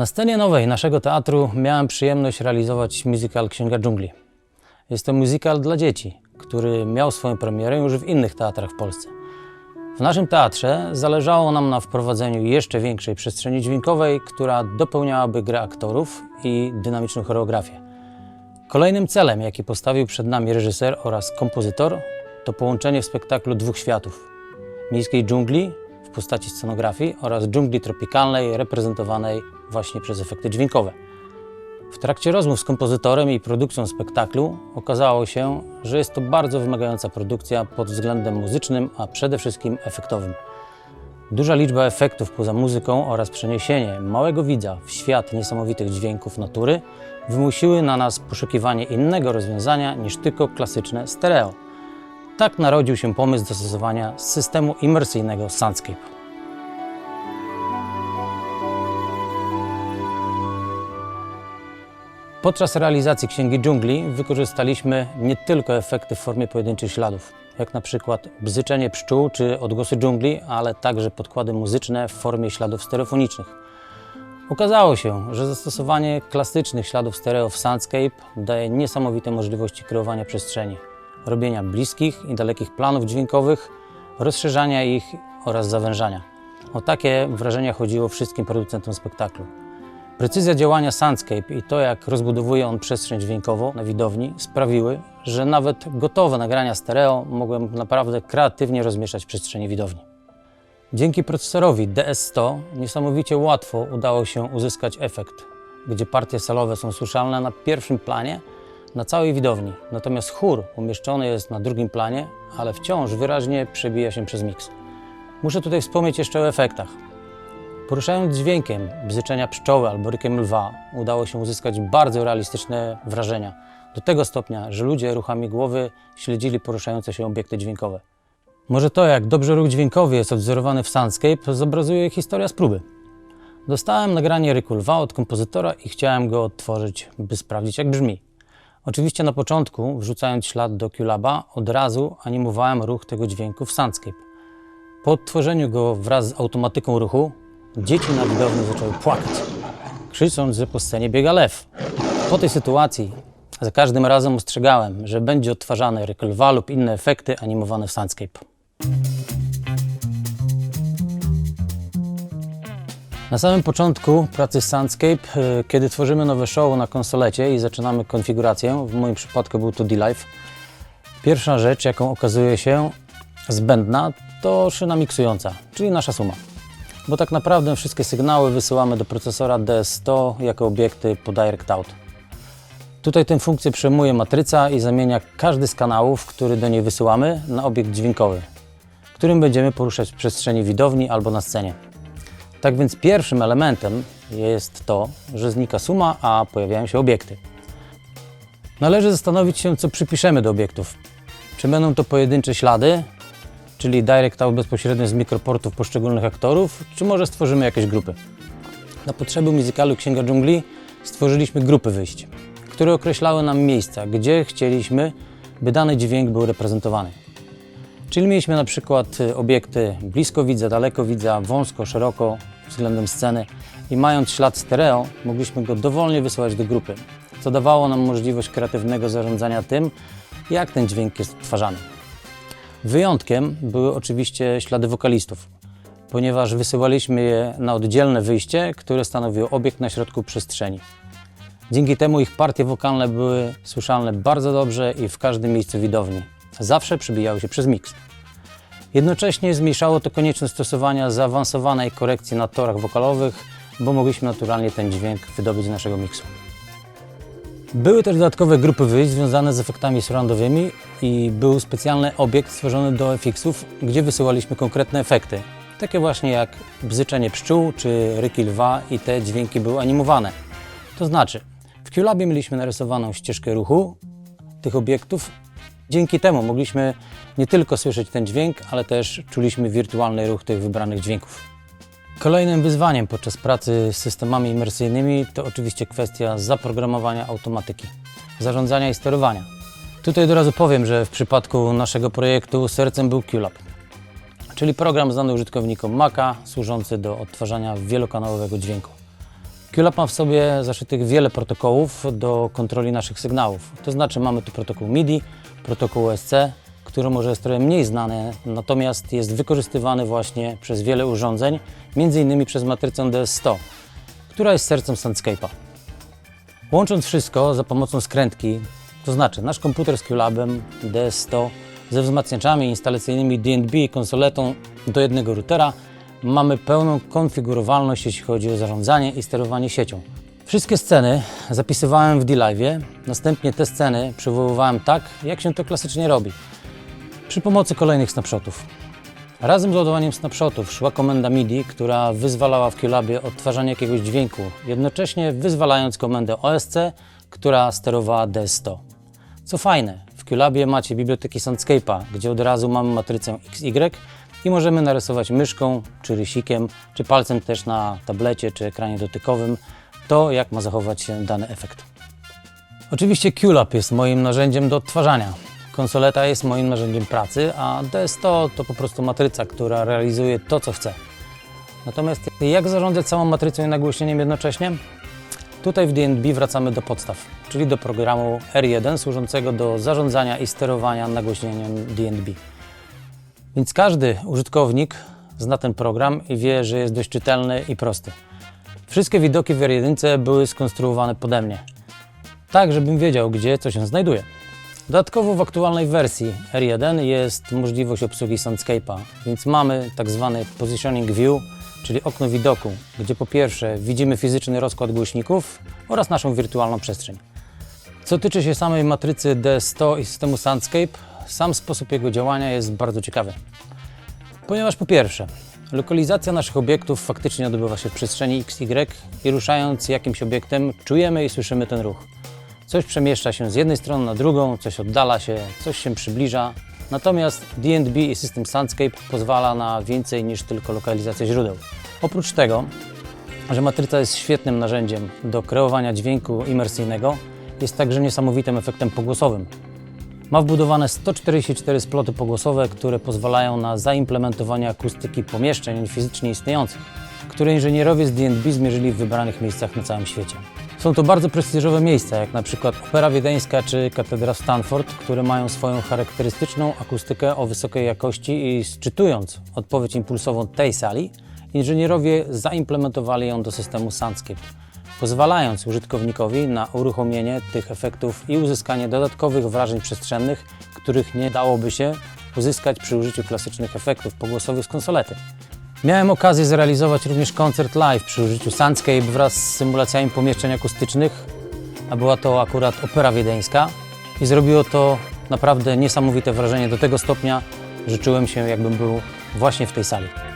Na scenie nowej naszego teatru miałem przyjemność realizować musical Księga Dżungli. Jest to musical dla dzieci, który miał swoją premierę już w innych teatrach w Polsce. W naszym teatrze zależało nam na wprowadzeniu jeszcze większej przestrzeni dźwiękowej, która dopełniałaby grę aktorów i dynamiczną choreografię. Kolejnym celem, jaki postawił przed nami reżyser oraz kompozytor, to połączenie w spektaklu dwóch światów: miejskiej dżungli w postaci scenografii oraz dżungli tropikalnej reprezentowanej właśnie przez efekty dźwiękowe. W trakcie rozmów z kompozytorem i produkcją spektaklu okazało się, że jest to bardzo wymagająca produkcja pod względem muzycznym, a przede wszystkim efektowym. Duża liczba efektów poza muzyką oraz przeniesienie małego widza w świat niesamowitych dźwięków natury wymusiły na nas poszukiwanie innego rozwiązania niż tylko klasyczne stereo. Tak narodził się pomysł zastosowania systemu imersyjnego Soundscape. Podczas realizacji Księgi Dżungli wykorzystaliśmy nie tylko efekty w formie pojedynczych śladów, jak na przykład bzyczenie pszczół czy odgłosy dżungli, ale także podkłady muzyczne w formie śladów stereofonicznych. Okazało się, że zastosowanie klasycznych śladów stereo w Soundscape daje niesamowite możliwości kreowania przestrzeni, robienia bliskich i dalekich planów dźwiękowych, rozszerzania ich oraz zawężania. O takie wrażenia chodziło wszystkim producentom spektaklu. Precyzja działania Soundscape i to, jak rozbudowuje on przestrzeń dźwiękową na widowni, sprawiły, że nawet gotowe nagrania stereo mogłem naprawdę kreatywnie rozmieszczać w przestrzeni widowni. Dzięki procesorowi DS100 niesamowicie łatwo udało się uzyskać efekt, gdzie partie salowe są słyszalne na pierwszym planie na całej widowni, natomiast chór umieszczony jest na drugim planie, ale wciąż wyraźnie przebija się przez miks. Muszę tutaj wspomnieć jeszcze o efektach. Poruszając dźwiękiem bzyczenia pszczoły albo rykiem lwa, udało się uzyskać bardzo realistyczne wrażenia. Do tego stopnia, że ludzie ruchami głowy śledzili poruszające się obiekty dźwiękowe. Może to, jak dobrze ruch dźwiękowy jest odwzorowany w Soundscape, zobrazuje historia z próby. Dostałem nagranie ryku lwa od kompozytora i chciałem go odtworzyć, by sprawdzić, jak brzmi. Oczywiście na początku, wrzucając ślad do QLaba, od razu animowałem ruch tego dźwięku w Soundscape. Po odtworzeniu go wraz z automatyką ruchu, dzieci na widowni zaczęły płakać, krzycząc, że po scenie biega lew. Po tej sytuacji za każdym razem ostrzegałem, że będzie odtwarzany ryk lwa lub inne efekty animowane w Soundscape. Na samym początku pracy Soundscape, y, kiedy tworzymy nowe show na konsolecie i zaczynamy konfigurację, w moim przypadku był to D-Live, pierwsza rzecz, jaką okazuje się zbędna, to szyna miksująca, czyli nasza suma. Bo tak naprawdę wszystkie sygnały wysyłamy do procesora DS100 jako obiekty po Direct Out. Tutaj tę funkcję przejmuje matryca i zamienia każdy z kanałów, który do niej wysyłamy, na obiekt dźwiękowy, którym będziemy poruszać w przestrzeni widowni albo na scenie. Tak więc pierwszym elementem jest to, że znika suma, a pojawiają się obiekty. Należy zastanowić się, co przypiszemy do obiektów. Czy będą to pojedyncze ślady, czyli direct out bezpośrednio z mikroportów poszczególnych aktorów, czy może stworzymy jakieś grupy. Na potrzeby musicalu Księga Dżungli stworzyliśmy grupy wyjść, które określały nam miejsca, gdzie chcieliśmy, by dany dźwięk był reprezentowany. Czyli mieliśmy na przykład y, obiekty blisko widza, daleko widza, wąsko, szeroko względem sceny i mając ślad stereo, mogliśmy go dowolnie wysyłać do grupy, co dawało nam możliwość kreatywnego zarządzania tym, jak ten dźwięk jest odtwarzany. Wyjątkiem były oczywiście ślady wokalistów, ponieważ wysyłaliśmy je na oddzielne wyjście, które stanowiło obiekt na środku przestrzeni. Dzięki temu ich partie wokalne były słyszalne bardzo dobrze i w każdym miejscu widowni. Zawsze przybijały się przez miks. Jednocześnie zmniejszało to konieczność stosowania zaawansowanej korekcji na torach wokalowych, bo mogliśmy naturalnie ten dźwięk wydobyć z naszego miksu. Były też dodatkowe grupy wyjść związane z efektami surroundowymi i był specjalny obiekt stworzony do FX-ów, gdzie wysyłaliśmy konkretne efekty. Takie właśnie jak bzyczenie pszczół czy ryki lwa i te dźwięki były animowane. To znaczy, w QLabie mieliśmy narysowaną ścieżkę ruchu tych obiektów. Dzięki temu mogliśmy nie tylko słyszeć ten dźwięk, ale też czuliśmy wirtualny ruch tych wybranych dźwięków. Kolejnym wyzwaniem podczas pracy z systemami imersyjnymi to oczywiście kwestia zaprogramowania automatyki, zarządzania i sterowania. Tutaj od razu powiem, że w przypadku naszego projektu sercem był QLab, czyli program znany użytkownikom Maca, służący do odtwarzania wielokanałowego dźwięku. QLab ma w sobie zaszytych wiele protokołów do kontroli naszych sygnałów. To znaczy mamy tu protokół MIDI, protokół OSC, który może jest trochę mniej znany, natomiast jest wykorzystywany właśnie przez wiele urządzeń, m.in. przez matrycę DS100, która jest sercem Soundscape'a. Łącząc wszystko za pomocą skrętki, to znaczy nasz komputer z QLabem DS100 ze wzmacniaczami instalacyjnymi DNB i konsoletą do jednego routera, mamy pełną konfigurowalność, jeśli chodzi o zarządzanie i sterowanie siecią. Wszystkie sceny zapisywałem w D-Live, następnie te sceny przywoływałem tak, jak się to klasycznie robi, przy pomocy kolejnych snapshotów. Razem z ładowaniem snapshotów szła komenda MIDI, która wyzwalała w QLabie odtwarzanie jakiegoś dźwięku, jednocześnie wyzwalając komendę OSC, która sterowała DS100. Co fajne, w QLabie macie biblioteki Soundscape'a, gdzie od razu mamy matrycę XY i możemy narysować myszką, czy rysikiem, czy palcem też na tablecie, czy ekranie dotykowym to, jak ma zachować się dany efekt. Oczywiście QLab jest moim narzędziem do odtwarzania. Konsoleta jest moim narzędziem pracy, a DS100 to po prostu matryca, która realizuje to, co chce. Natomiast jak zarządzać całą matrycą i nagłośnieniem jednocześnie? Tutaj w DNB wracamy do podstaw, czyli do programu R1 służącego do zarządzania i sterowania nagłośnieniem DNB. Więc każdy użytkownik zna ten program i wie, że jest dość czytelny i prosty. Wszystkie widoki w R1 były skonstruowane pode mnie, tak żebym wiedział, gdzie co się znajduje. Dodatkowo w aktualnej wersji R1 jest możliwość obsługi Soundscape'a, więc mamy tak zwany Positioning View, czyli okno widoku, gdzie po pierwsze widzimy fizyczny rozkład głośników oraz naszą wirtualną przestrzeń. Co tyczy się samej matrycy DS100 i systemu Soundscape, sam sposób jego działania jest bardzo ciekawy. Ponieważ po pierwsze, lokalizacja naszych obiektów faktycznie odbywa się w przestrzeni XY i ruszając jakimś obiektem czujemy i słyszymy ten ruch. Coś przemieszcza się z jednej strony na drugą, coś oddala się, coś się przybliża. Natomiast D&B i system Soundscape pozwala na więcej niż tylko lokalizację źródeł. Oprócz tego, że matryca jest świetnym narzędziem do kreowania dźwięku imersyjnego, jest także niesamowitym efektem pogłosowym. Ma wbudowane 144 sploty pogłosowe, które pozwalają na zaimplementowanie akustyki pomieszczeń fizycznie istniejących, które inżynierowie z D&B zmierzyli w wybranych miejscach na całym świecie. Są to bardzo prestiżowe miejsca, jak na przykład Opera Wiedeńska czy Katedra Stanford, które mają swoją charakterystyczną akustykę o wysokiej jakości i sczytując odpowiedź impulsową tej sali, inżynierowie zaimplementowali ją do systemu Soundscape, pozwalając użytkownikowi na uruchomienie tych efektów i uzyskanie dodatkowych wrażeń przestrzennych, których nie dałoby się uzyskać przy użyciu klasycznych efektów pogłosowych z konsolety. Miałem okazję zrealizować również koncert live przy użyciu Soundscape wraz z symulacjami pomieszczeń akustycznych, a była to akurat Opera Wiedeńska i zrobiło to naprawdę niesamowite wrażenie do tego stopnia, że czułem się jakbym był właśnie w tej sali.